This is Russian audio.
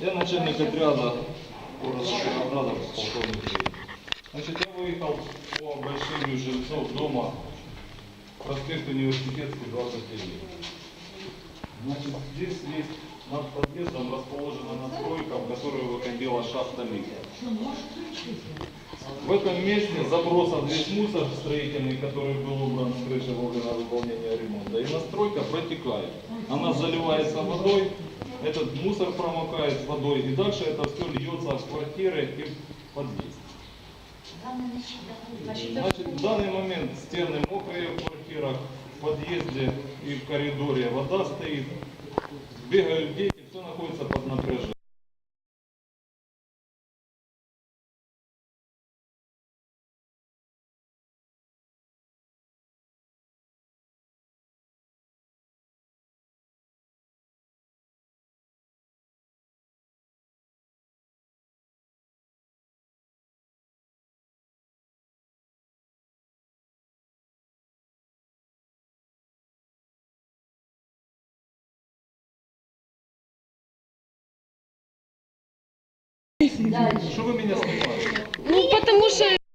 Я начальник отряда города Кировограда, полковник. Значит, я выехал по обращению жильцов дома проспект Университетский, 29. Значит, здесь есть над подъездом расположена настройка, в которую выходила шахта лифта. В этом месте забросан весь мусор строительный, который был убран с крыши во время выполнения ремонта. И настройка протекает. Она заливается водой, этот мусор промокает водой, и дальше это все льется в квартиры и в подъезд. Значит, в данный момент стены мокрые в квартирах, в подъезде и в коридоре вода стоит, бегают дети, Что вы меня снимаете? Ну,